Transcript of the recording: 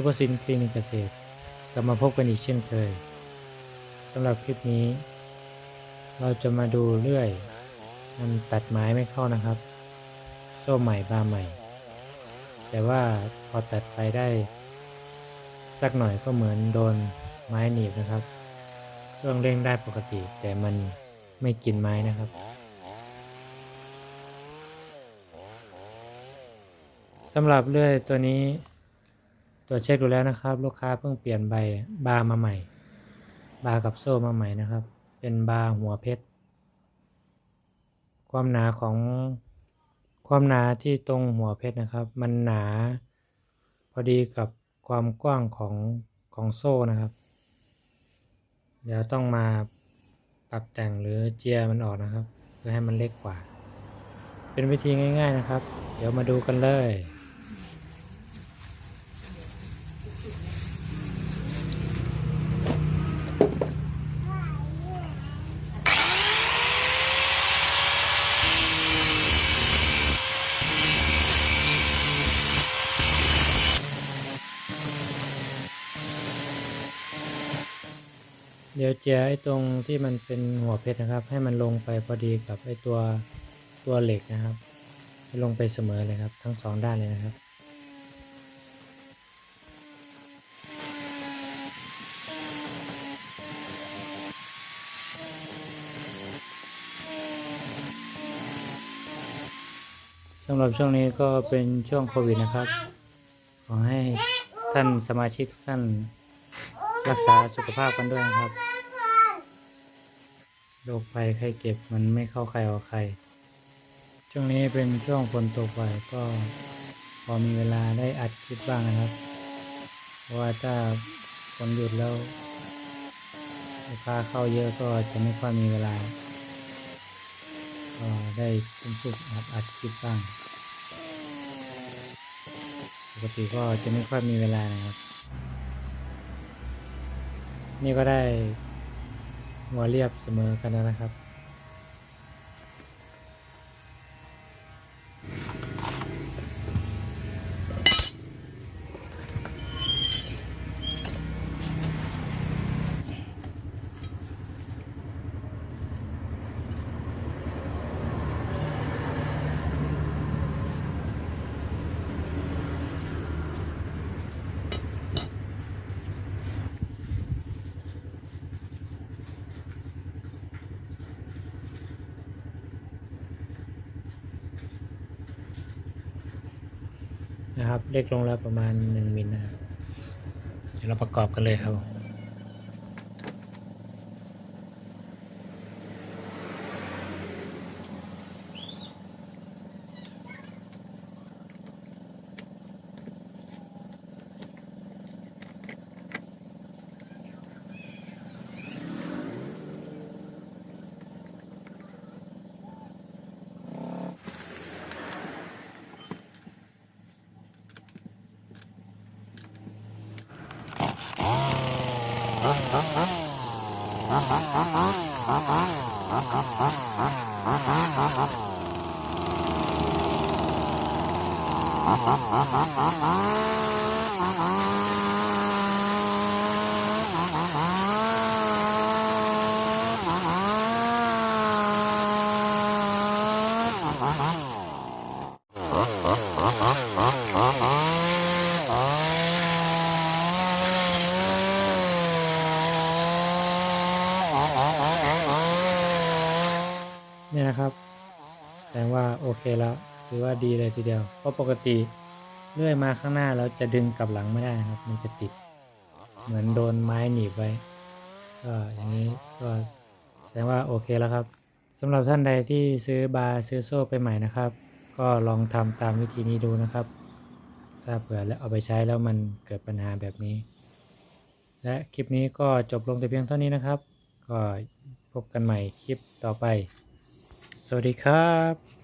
ซุปเปอร์ซินคลินิกเกษตรกลับมาพบกันอีกเช่นเคยสำหรับคลิปนี้ เราจะมาดูเลื่อยมันตัดไม้ไม่เข้านะครับ โซ่ใหม่บาใหม่ แต่ว่าพอตัดไปได้ สักหน่อยก็เหมือนโดนไม้หนีบนะครับ เครื่องเร่งได้ปกติ แต่มันไม่กินไม้นะครับสำหรับเลื่อยตัวนี้ ตรวจเช็คดูแล้วนะครับ ลูกค้าเพิ่งเปลี่ยนใบบาร์มาใหม่ บาร์กับโซ่มาใหม่นะครับ เป็นบาร์หัวเพชร ความหนาของความหนาที่ตรงหัวเพชรนะครับ มันหนาพอดีกับความกว้างของของโซ่นะครับ เดี๋ยวต้องมาปรับแต่งหรือเจียมันออกนะครับ เพื่อให้มันเล็กกว่า เป็นวิธีง่าย ๆนะครับ เดี๋ยวมาดูกันเลย เดี๋ยวเจียไอ้ตรงที่มันเป็นหัวเพชรนะครับ ให้มันลงไปพอดีกับไอ้ตัวตัวเหล็กนะครับให้ลงไปเสมอเลยครับ ทั้งสองด้านเลยนะครับสำหรับช่วงนี้ก็เป็นช่วงโควิดนะครับ ขอให้ท่านสมาชิกทุกท่านรักษาสุขภาพกันด้วยนะครับ โรคภัยไข้เจ็บมันไม่เข้าใครออกใคร ช่วงนี้เป็นช่วงฝนตกบ่อยก็พอมีเวลาได้อัดคลิปบ้างนะครับ เพราะว่าถ้าฝนหยุดแล้วลูกค้าเข้าเยอะก็จะไม่ค่อยมีเวลา ก็ได้เป็นสุกอัดอัดคลิปบ้าง ปกติก็จะไม่ค่อยมีเวลานะครับ นี่ก็ได้ หัวเรียบเสมอกันนะครับ นะครับ เล็กลงแล้วประมาณ 1มิลนะครับเดี๋ยวเราประกอบกันเลยครับ Ah, ah, ah, ah, ah. เนี่ยนะครับแสดงว่าโอเคแล้วถือว่าดีเลยทีเดียว เพราะปกติเลื่อยมาข้างหน้าเราจะดึงกลับหลังไม่ได้นะครับ มันจะติด เหมือนโดนไม้หนีบไว้ก็อย่างนี้ก็แสดงว่าโอเคแล้วครับสำหรับท่านใดที่ซื้อบาร์ซื้อโซ่ไปใหม่นะครับ ก็ลองทำตามวิธีนี้ดูนะครับ ถ้าเผื่อแล้วเอาไปใช้แล้วมันเกิดปัญหาแบบนี้ และคลิปนี้ก็จบลงแต่เพียงเท่านี้นะครับ ก็พบกันใหม่คลิปต่อไป สวัสดีครับ